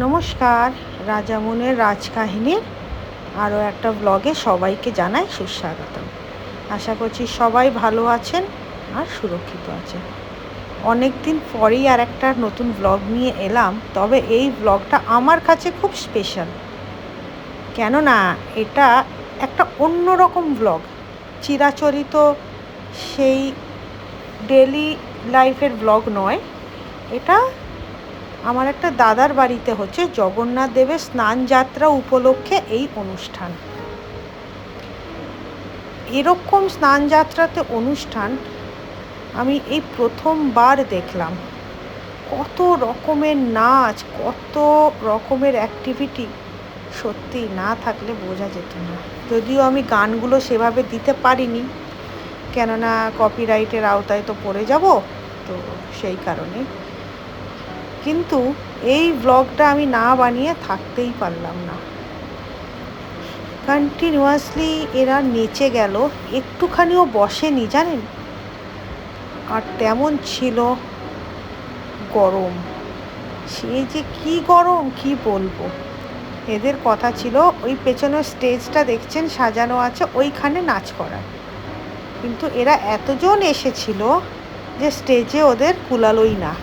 নমস্কার, রাজামনের রাজকাহিনীর আরও একটা ব্লগে সবাইকে জানাই সুস্বাগত আশা করছি সবাই ভালো আছেন আর সুরক্ষিত আছেন। অনেক দিন পরেই আর একটা নতুন ব্লগ নিয়ে এলাম, তবে এই ব্লগটা আমার কাছে খুব স্পেশাল কেননা এটা একটা অন্যরকম ব্লগ চিরাচরিত সেই ডেলি লাইফের ব্লগ নয়, এটা আমার একটা দাদার বাড়িতে হচ্ছে জগন্নাথ দেবের স্নান যাত্রা উপলক্ষে এই অনুষ্ঠান। এরকম স্নান যাত্রাতে অনুষ্ঠান আমি এই প্রথমবার দেখলাম। কত রকমের নাচ, কত রকমের অ্যাক্টিভিটি সত্যি না থাকলে বোঝা যেত না। যদিও আমি গানগুলো সেভাবে দিতে পারিনি, কেননা কপিরাইটের আওতায় তো পড়ে যাব, তো সেই কারণে কিন্তু এই ব্লগটা আমি না বানিয়ে থাকতেই পারলাম না। কন্টিনিউয়াসলি এরা নেচে গেল, একটুখানিও বসেনি, জানেন? আর তেমন ছিল গরম। সে যে কি গরম, কি বলব? এদের কথা ছিল, ওই পেছনের স্টেজটা দেখছেন, সাজানো আছে, ওইখানে নাচ করার। কিন্তু এরা এতজন এসেছিল যে স্টেজে ওদের কুলালোই না।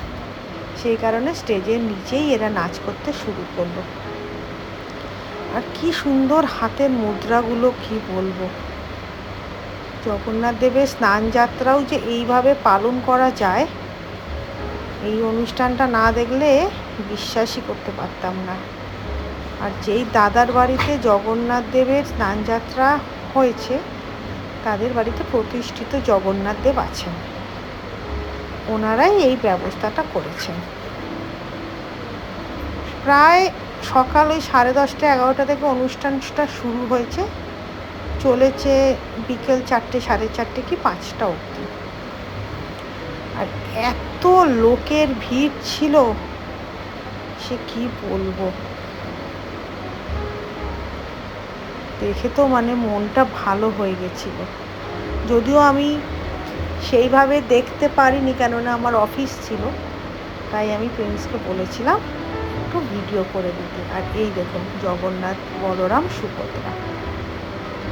সেই কারণে স্টেজের নিচেই এরা নাচ করতে শুরু করল। আর কি সুন্দর হাতের মুদ্রাগুলো, কি বলব? জগন্নাথ দেবের স্নান যাত্রাও যে এইভাবে পালন করা যায়, এই অনুষ্ঠানটা না দেখলে বিশ্বাসই করতে পারতাম না। আর যেই দাদার বাড়িতে জগন্নাথ দেবের স্নান যাত্রা হয়েছে, তাদের বাড়িতে প্রতিষ্ঠিত জগন্নাথ দেব আছেন। ওনারাই এই ব্যবস্থাটা করেছেন। প্রায় সকাল ওই সাড়ে দশটা, এগারোটা থেকে অনুষ্ঠানটা শুরু হয়েছে। চলেছে বিকেল চারটে, সাড়ে চারটে কি পাঁচটা অবধি। আর এত লোকের ভিড় ছিল, সে কি বলব? দেখে তো মানে মনটা ভালো হয়ে গেছিল। যদিও আমি সেইভাবে দেখতে পারিনি কেননা আমার অফিস ছিল। তাই আমি প্রিন্সকে বলেছিলাম, একটু ভিডিও করে দিতে। আর এই দেখুন, জগন্নাথ, বলরাম, সুভদ্রা।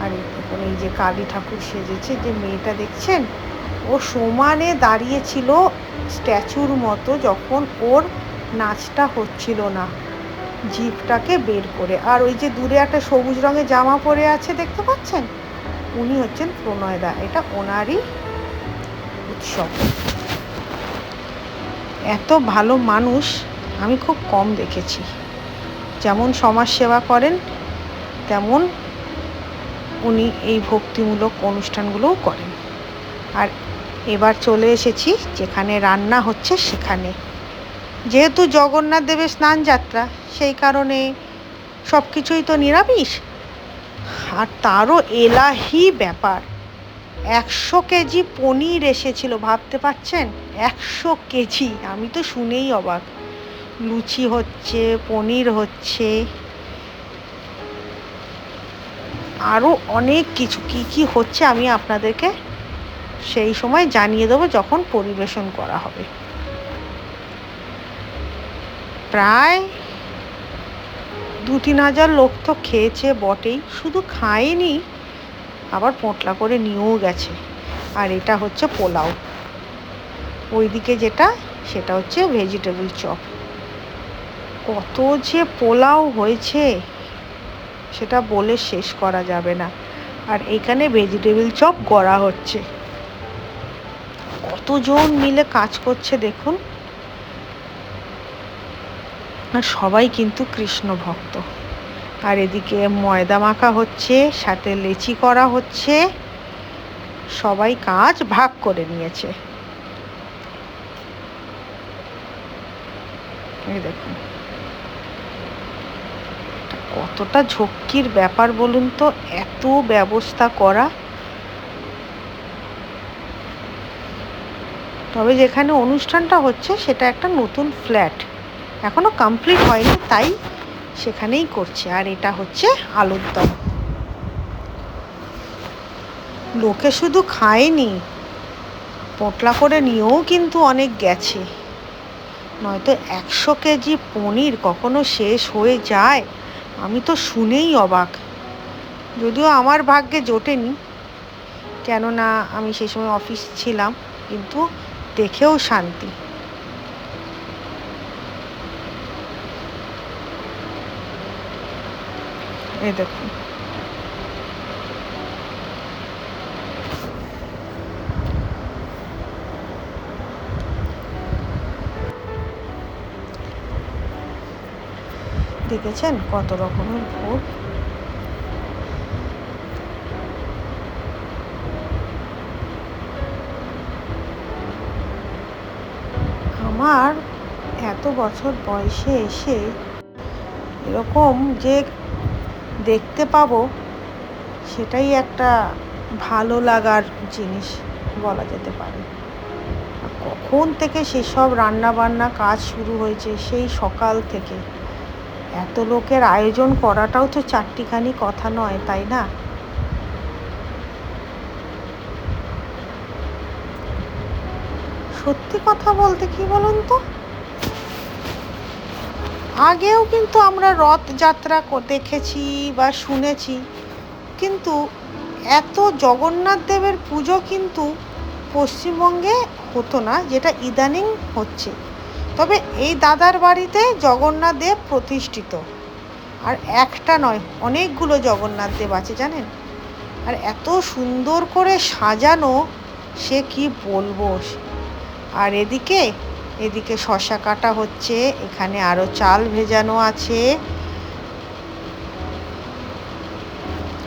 আর এই দেখুন, এই যে কালী ঠাকুর সেজেছে, যে মেয়েটা দেখছেন, ও সমানে দাঁড়িয়েছিল স্ট্যাচুর মতো যখন ওর নাচটা হচ্ছিল না জিপটাকে বের করে। আর ওই যে দূরে একটা সবুজ রঙের জামা পরে আছে, দেখতে পাচ্ছেন? উনি হচ্ছেন প্রণয়দা এটা ওনারই উৎসব। এত ভালো মানুষ আমি খুব কম দেখেছি। যেমন সমাজ সেবা করেন, তেমন উনি এই ভক্তিমূলক অনুষ্ঠানগুলোও করেন। আর এবার চলে এসেছি যেখানে রান্না হচ্ছে সেখানে। যেহেতু জগন্নাথ দেবের স্নান যাত্রা, সেই কারণে সব কিছুই তো নিরামিষ। আর তারও এলাহি ব্যাপার। একশো কেজি পনির এসেছিল, ভাবতে পারছেন? একশো কেজি, আমি তো শুনেই অবাক। লুচি হচ্ছে, পনির হচ্ছে আরও অনেক কিছু। কি কি হচ্ছে আমি আপনাদেরকে সেই সময় জানিয়ে দেবো যখন পরিবেশন করা হবে। প্রায় দু তিন হাজার লোক তো খেয়েছে বটেই, শুধু খায়নি আবার পোঁটলা করে নিয়েও গেছে। আর এটা হচ্ছে পোলাও। ওইদিকে যেটা, সেটা হচ্ছে ভেজিটেবল চপ কত যে পোলাও হয়েছে, সেটা বলে শেষ করা যাবে না। আর এখানে ভেজিটেবল চপ গড়া হচ্ছে। কতজন মিলে কাজ করছে দেখুন। আর সবাই কিন্তু কৃষ্ণ ভক্ত আর এদিকে ময়দা মাখা হচ্ছে, সাথে লেচি করা হচ্ছে। সবাই কাজ ভাগ করে নিয়েছে। দেখুন। কতটা ঝক্কির ব্যাপার বলুন তো, এত ব্যবস্থা করা। তবে যেখানে অনুষ্ঠানটা হচ্ছে, সেটা একটা নতুন ফ্ল্যাট। এখনও কমপ্লিট হয়নি, তাই সেখানেই করছে। আর এটা হচ্ছে আলুর দম। লোকে শুধু খায়নি, পোটলা করে নিয়েও কিন্তু অনেক গেছে। নয়তো একশো কেজি পনির কখনো শেষ হয়ে যায়, আমি তো শুনেই অবাক। যদিও আমার ভাগ্যে জোটেনি, কেননা আমি সেই সময় অফিস ছিলাম, কিন্তু দেখেও শান্তি। এই দেখুন। দেখেছেন কত রকমের ভোগ? আমার এত বছর বয়সে এসে এরকম যে দেখতে পাবো, সেটাই একটা ভালো লাগার জিনিস বলা যেতে পারে। কখন থেকে সেসব রান্না বান্না কাজ শুরু হয়েছে, সেই সকাল থেকে। এত লোকের আয়োজন করাটাও তো চারটিখানি কথা নয়, তাই না? সত্যি কথা বলতে কি বলুন তো? আগেও কিন্তু আমরা রথযাত্রা দেখেছি বা শুনেছি, কিন্তু এত জগন্নাথ দেবের পুজো কিন্তু পশ্চিমবঙ্গে হতো না, যেটা ইদানিং হচ্ছে। তবে এই দাদার বাড়িতে জগন্নাথ দেব প্রতিষ্ঠিত। আর একটা নয়, অনেকগুলো জগন্নাথ দেব আছে, জানেন? আর এত সুন্দর করে সাজানো, সে কি বলব? আর এদিকে এদিকে শশা কাটা হচ্ছে, এখানে আরও চাল ভেজানো আছে।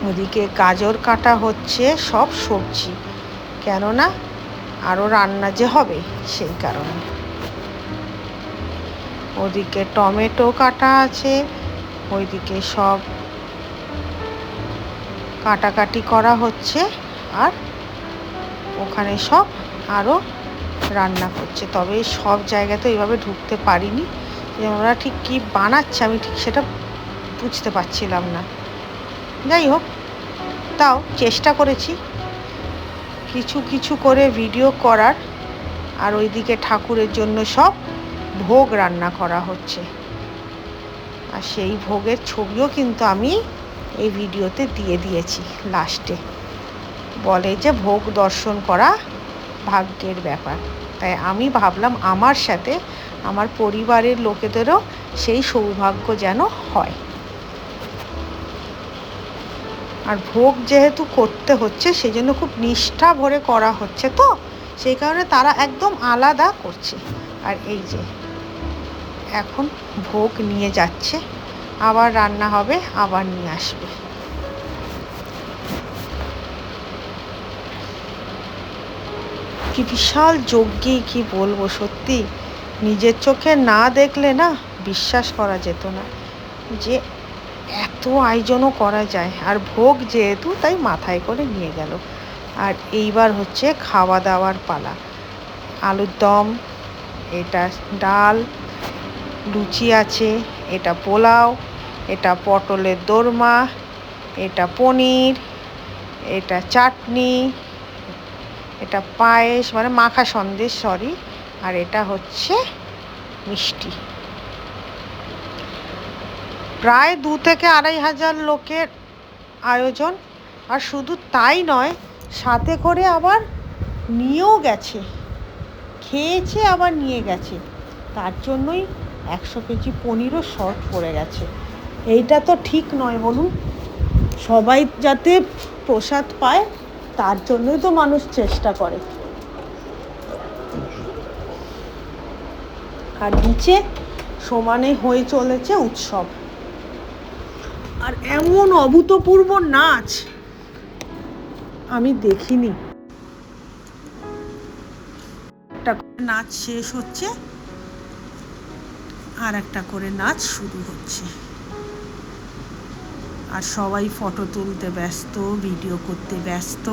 ওদিকে গাজর কাটা হচ্ছে, সব সবজি। কেননা আরও রান্না যে হবে সেই কারণে। ওদিকে টমেটো কাটা আছে, ওইদিকে সব কাটাকাটি করা হচ্ছে, আর ওখানে সব আরও রান্না করছে। তবে সব জায়গায় তো এইভাবে ঢুকতে পারিনি। ওরা ঠিক কী বানাচ্ছে আমি ঠিক সেটা বুঝতে পারছিলাম না। যাই হোক, তাও চেষ্টা করেছি কিছু কিছু করে ভিডিও করার। আর ওইদিকে ঠাকুরের জন্য সব ভোগ রান্না করা হচ্ছে। আর সেই ভোগের ছবিও কিন্তু আমি এই ভিডিওতে দিয়ে দিয়েছি লাস্টে বলে যে ভোগ দর্শন করা ভাগ্যের ব্যাপার। তাই আমি ভাবলাম আমার সাথে আমার পরিবারের লোকেদেরও সেই সৌভাগ্য যেন হয়। আর ভোগ যেহেতু করতে হচ্ছে সেই জন্য খুব নিষ্ঠা ভরে করা হচ্ছে তো, সেই কারণে তারা একদম আলাদা করছে। আর এই যে, এখন ভোগ নিয়ে যাচ্ছে, আবার রান্না হবে, আবার নিয়ে আসবে। কি বিশাল যজ্ঞী কি বলব সত্যি? নিজের চোখে না দেখলে না বিশ্বাস করা যেত না। যে এত আয়োজনও করা যায়। আর ভোগ যেহেতু তাই মাথায় করে নিয়ে গেল। আর এইবার হচ্ছে খাওয়া দাওয়ার পালা। আলুর দম, এটা ডাল, লুচি আছে, এটা পোলাও, এটা পটলের দোরমা, এটা পনির, এটা চাটনি এটা পায়েস মানে মাখা সন্দেশ সরি আর এটা হচ্ছে মিষ্টি। প্রায় দু থেকে আড়াই হাজার লোকের আয়োজন, আর শুধু তাই নয়, সাথে করে আবার নিয়েও গেছে, খেয়েছে, আবার নিয়ে গেছে। তার জন্যই একশো কেজি পনিরও শর্ট পড়ে গেছে। এইটা তো ঠিক নয়, বলুন। সবাই যাতে প্রসাদ পায় তার জন্যই তো মানুষ চেষ্টা করে। আর নিচে সমানে হয়ে চলেছে উৎসব। আর এমন অভূতপূর্ব নাচ আমি দেখিনি। একটা নাচ শেষ হচ্ছে, আর একটা করে নাচ শুরু হচ্ছে। আর সবাই ফটো তুলতে ব্যস্ত, ভিডিও করতে ব্যস্ত।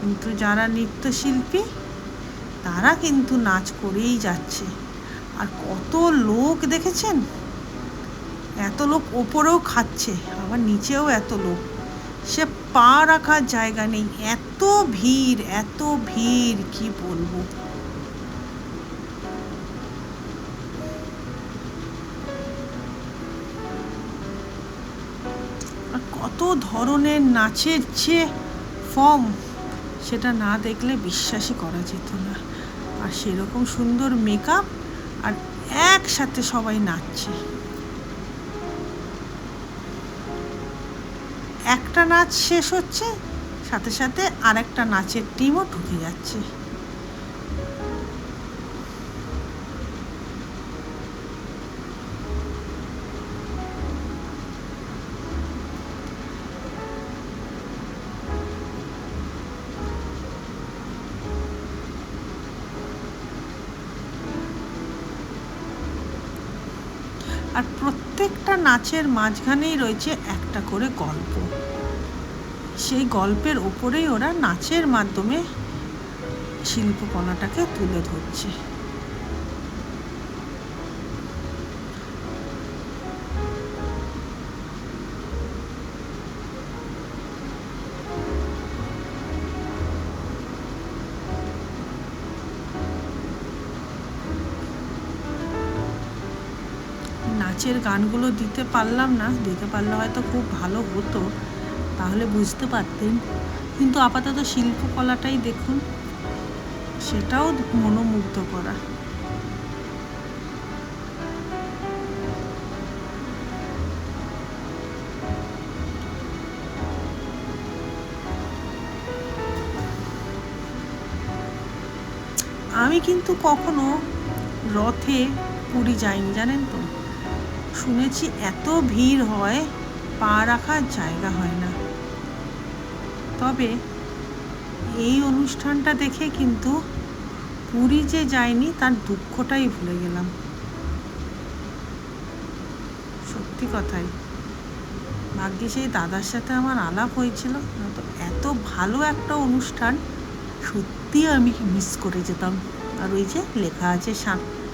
কিন্তু যারা নৃত্যশিল্পী, তারা কিন্তু নাচ করেই যাচ্ছে। আর কত লোক দেখেছেন? এত লোক ওপরেও খাচ্ছে, আবার নিচেও এত লোক। সে পা রাখার জায়গা নেই, এত ভিড় এত ভিড়, কি বলব? ধরনের নাচের যে ফর্ম সেটা না দেখলে বিশ্বাসই করা যেত না। আর সেরকম সুন্দর মেকআপ আর একসাথে সবাই নাচছে। একটা নাচ শেষ হচ্ছে, সাথে সাথে আর একটা নাচের টিমও ঢুকে যাচ্ছে। নাচের মাঝখানেই রয়েছে একটা করে গল্প। সেই গল্পের ওপরেই ওরা নাচের মাধ্যমে শিল্পকলাটাকে তুলে ধরছে। নাচের গানগুলো দিতে পারলাম না, দিতে পারলে হয়তো খুব ভালো হতো, তাহলে বুঝতে পারতেন। কিন্তু আপাতত শিল্পকলাটাই দেখুন, সেটাও মনোমুগ্ধ করা আমি কিন্তু কখনো রথে পুরী যাইনি, জানেন তো? শুনেছি এত ভিড় হয়, পা রাখার জায়গা হয় না। তবে এই অনুষ্ঠানটা দেখে কিন্তু পুরী যে যায়নি তার দুঃখটাই ভুলে গেলাম। সত্যি কথাই। ভাগ্যে সেই দাদার সাথে আমার আলাপ হয়েছিল তো এত ভালো একটা অনুষ্ঠান, সত্যি আমি মিস করে যেতাম। আর ওই যে লেখা আছে,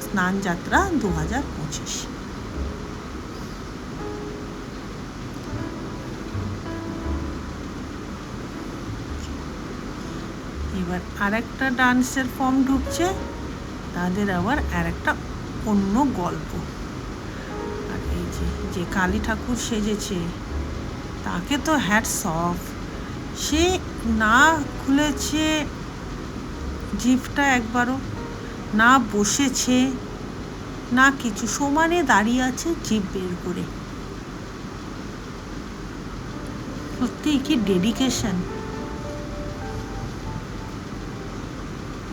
স্নান যাত্রা দু হাজার পঁচিশ। আর একটা ডান্সের ফর্ম ঢুকছে, তাদের আবার আর একটা অন্য গল্প। আর এই যে যে কালী ঠাকুর সেজেছে, তাকে তো হ্যাটস অফ সে না খুলেছে জিভটা একবারও, না বসেছে, না কিছু, সমানে দাঁড়িয়ে আছে জিভ বের করে। সত্যি কি ডেডিকেশন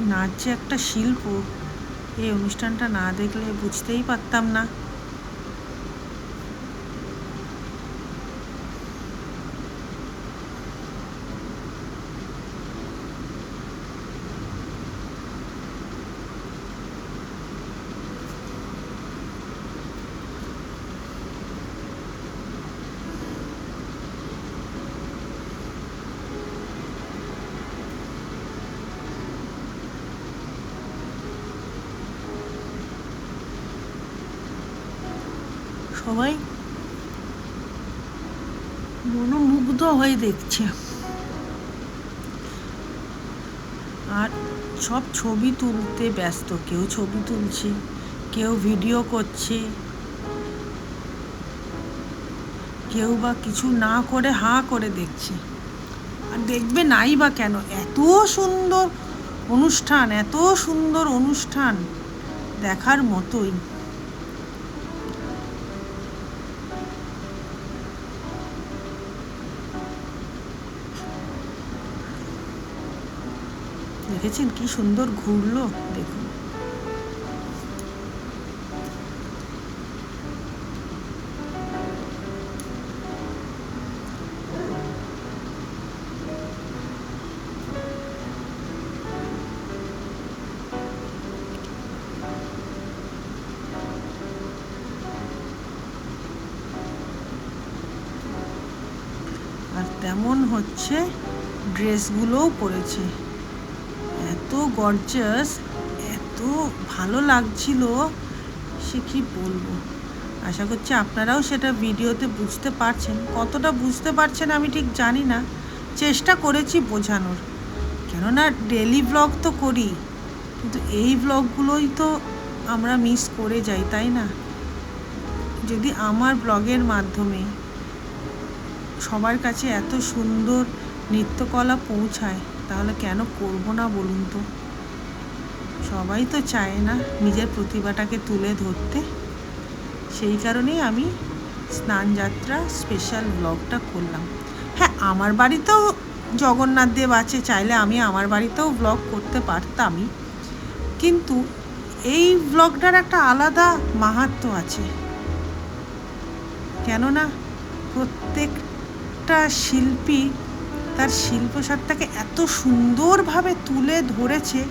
নাচ যে একটা শিল্প এই অনুষ্ঠানটা না দেখলে বুঝতেই পারতাম না। সবাই। মনোমুগ্ধ হয়ে দেখছে। আর সব ছবি তুলতে ব্যস্ত, কেউ ছবি তুলছে, কেউ ভিডিও করছে। কেউ বা কিছু না করে হা করে দেখছে। আর দেখবে নাই বা কেন? এত সুন্দর অনুষ্ঠান, এত সুন্দর অনুষ্ঠান দেখার মতোই। দেখেছেন? কি সুন্দর ঘুরলো? দেখুন। আর তেমন হচ্ছে ড্রেসগুলোও পরেছে। এত গর্জাস এত ভালো লাগছিল, সে কি বলব? আশা করছি আপনারাও সেটা ভিডিওতে বুঝতে পারছেন। কতটা বুঝতে পারছেন আমি ঠিক জানি না। চেষ্টা করেছি বোঝানোর। কেননা ডেলি ব্লগ তো করি, কিন্তু এই ব্লগগুলোই তো আমরা মিস করে যাই, তাই না? যদি আমার ব্লগের মাধ্যমে সবার কাছে এত সুন্দর নৃত্যকলা পৌঁছায় তাহলে কেন করব না বলুন তো? সবাই তো চায় না নিজের প্রতিভাটাকে তুলে ধরতে। সেই কারণেই আমি স্নানযাত্রা স্পেশাল ব্লগটা করলাম। হ্যাঁ আমার বাড়িতেও জগন্নাথ দেব আছে, চাইলে আমি আমার বাড়িতেও ব্লগ করতে পারতামই। কিন্তু এই ব্লগটার একটা আলাদা মাহাত্ম আছে। কেননা প্রত্যেকটা শিল্পী তার শিল্পসারটাকে এত সুন্দরভাবে তুলে ধরেছে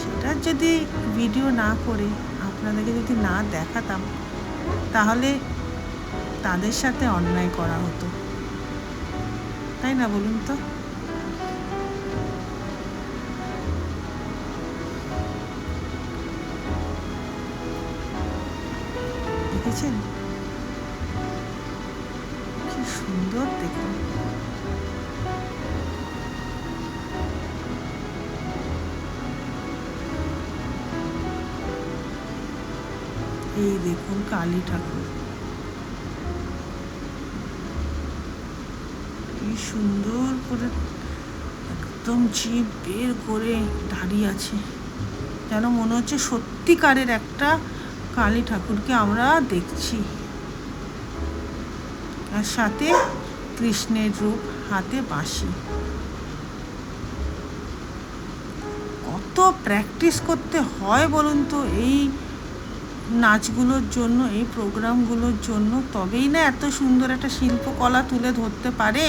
সেটার যদি ভিডিও না করে আপনাদেরকে যদি না দেখাতাম, তাহলে তাদের সাথে অন্যায় করা হতো। তাই না বলুন তো? দেখেছেন? কি সুন্দর দেখুন। এই দেখুন কালী ঠাকুর। কি সুন্দর করে একদম জিভ বের করে দাঁড়িয়ে আছে। যেন মনে হচ্ছে সত্যিকারের একটা কালী ঠাকুরকে আমরা দেখছি। আর সাথে কৃষ্ণের রূপ হাতে বাঁশি। কত প্র্যাকটিস করতে হয় বলুন তো এই নাচগুলোর জন্য এই প্রোগ্রামগুলোর জন্য তবেই না এত সুন্দর একটা শিল্পকলা তুলে ধরতে পারে?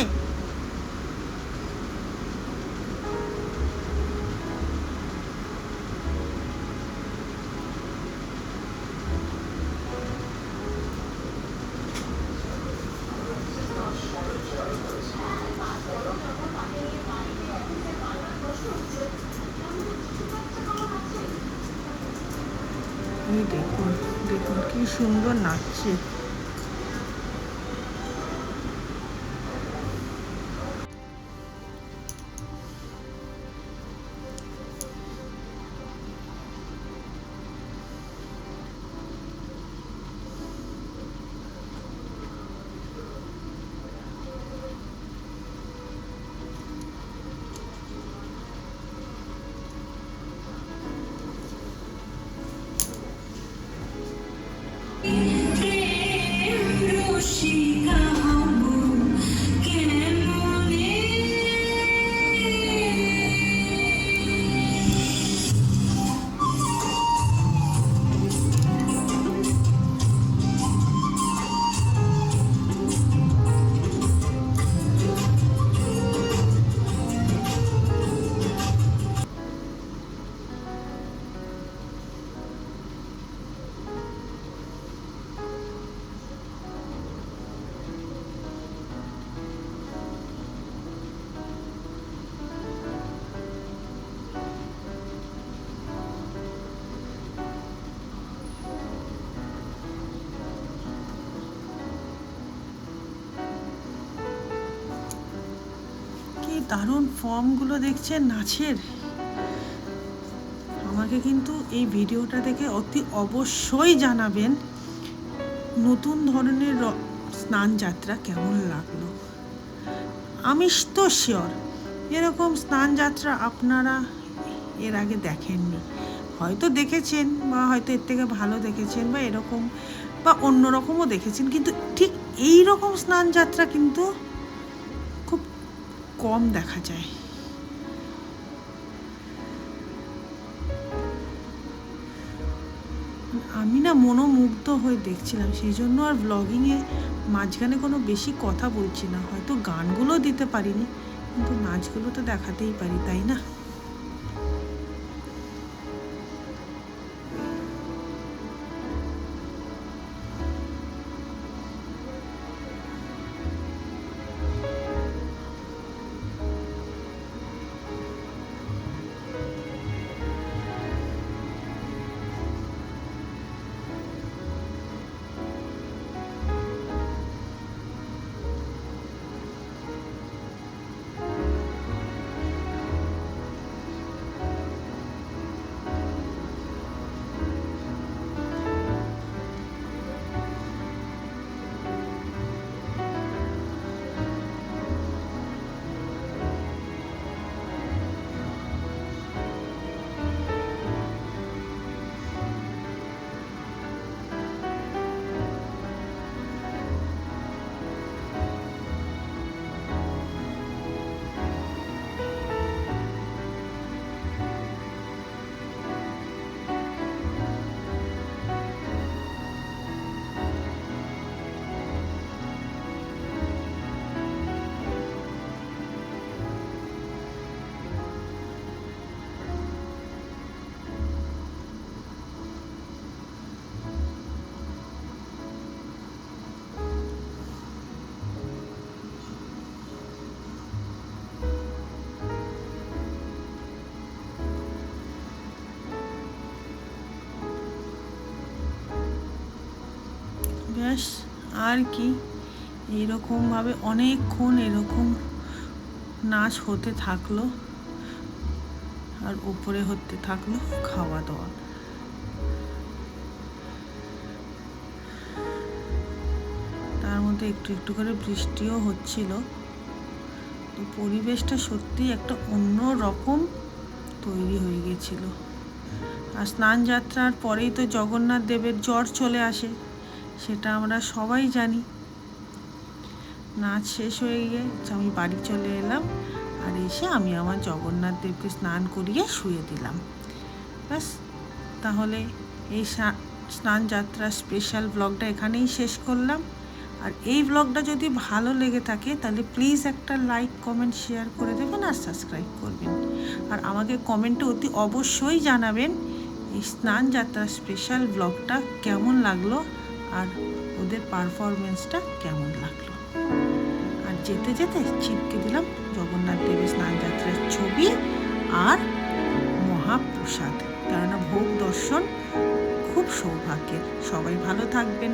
সুন্দর নাচছে দারুণ ফর্মগুলো দেখছেন নাচের। আমাকে কিন্তু এই ভিডিওটা দেখে অতি অবশ্যই জানাবেন, নতুন ধরনের র- স্নানযাত্রা কেমন লাগল? আমি তো শিওর এরকম স্নানযাত্রা আপনারা এর আগে দেখেননি। হয়তো দেখেছেন বা হয়তো এর থেকে ভালো দেখেছেন বা এরকম বা অন্য রকমও দেখেছেন, কিন্তু ঠিক এই রকম স্নানযাত্রা কিন্তু খুব কম দেখা যায়। আমি না মনোমুগ্ধ হয়ে দেখছিলাম, সেই জন্য আর ব্লগিংয়ে মাঝখানে কোনো বেশি কথা বলছি না। হয়তো গানগুলো দিতে পারিনি, কিন্তু নাচগুলো তো দেখাতেই পারি, তাই না? আর কি? এইরকমভাবে অনেকক্ষণ এরকম নাচ হতে থাকল আর উপরে হতে থাকল খাওয়া দাওয়া তার মধ্যে একটু একটু করে বৃষ্টিও হচ্ছিল। তো পরিবেশটা সত্যি একটা অন্য রকম তৈরি হয়ে গেছিল। আর স্নান যাত্রার পরেই তো জগন্নাথ দেবের জ্বর চলে আসে। সেটা আমরা সবাই জানি। নাচ শেষ হয়ে গিয়ে আমি বাড়ি চলে এলাম আর এসে আমি আমার জগন্নাথ দেবকে স্নান করিয়ে শুয়ে দিলাম। ব্যাস, তাহলে এই স্নান যাত্রা স্পেশাল ব্লগটা এখানেই শেষ করলাম। আর এই ব্লগটা যদি ভালো লেগে থাকে, তাহলে প্লিজ একটা লাইক কমেন্ট শেয়ার করে দেবেন আর সাবস্ক্রাইব করবেন। আর আমাকে কমেন্টে অতি অবশ্যই জানাবেন এই স্নান যাত্রা স্পেশাল ব্লগটা কেমন লাগল আর ওদের পারফরমেন্সটা কেমন লাগল? আর যেতে যেতে ছিপকে দিলাম জগন্নাথ দেবের স্নান যাত্রার ছবি আর মহাপ্রসাদ। কেননা ভোগ দর্শন খুব সৌভাগ্যের। সবাই ভালো থাকবেন।